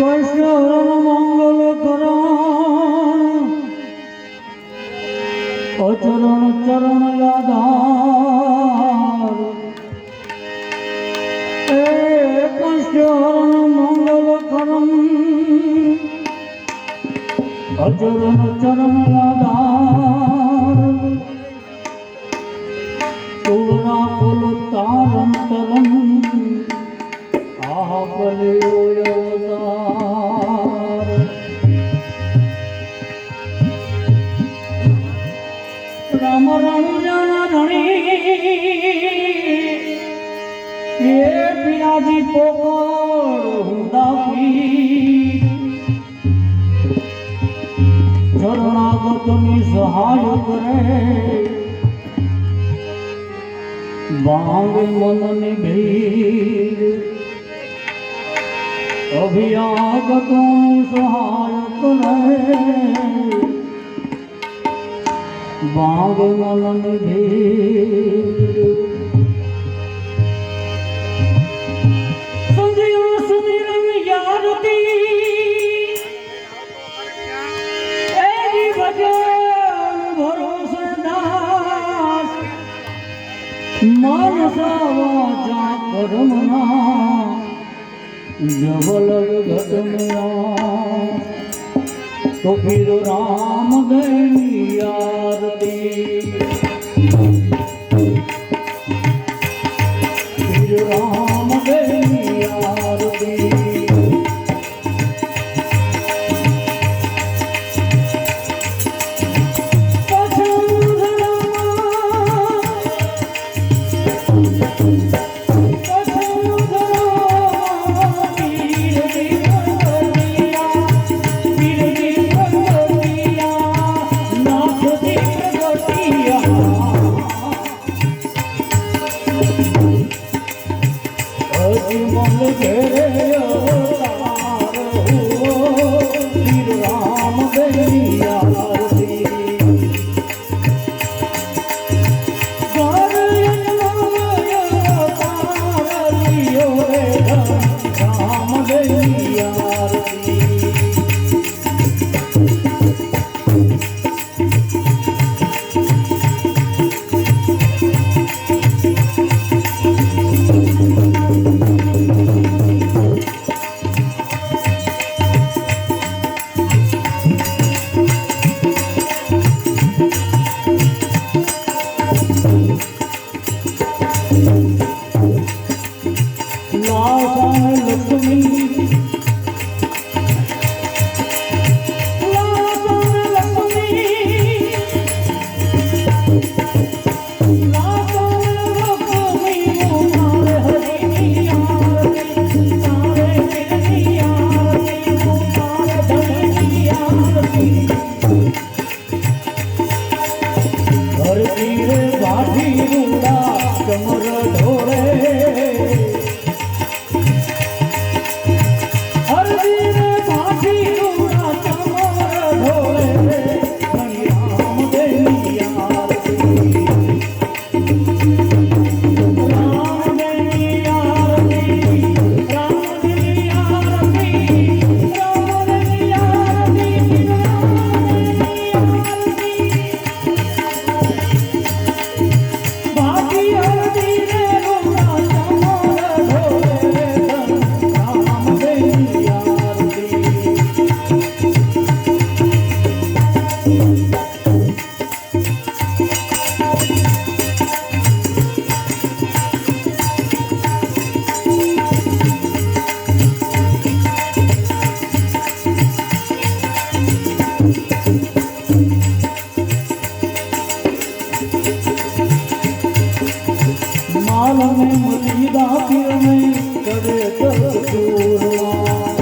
কৈষ্ণব মঙ্গল কর অচরণ চরণ গাধার কৈষ্ণব মঙ্গল করম অচরণ চরণ গাধার তুলনা ফুল তারম বলিও ये पिनाजी पोकोर हुदाफी शरणागत निसहाय करे बांग मन भीर अभियागत निसहाय करे बांग मन भीर માનસા વાચા કર્મના જબલ ઘટમ્યા તો ફિર মন ফেরে મતી દાખલ કરે કસૂર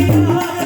Yeah.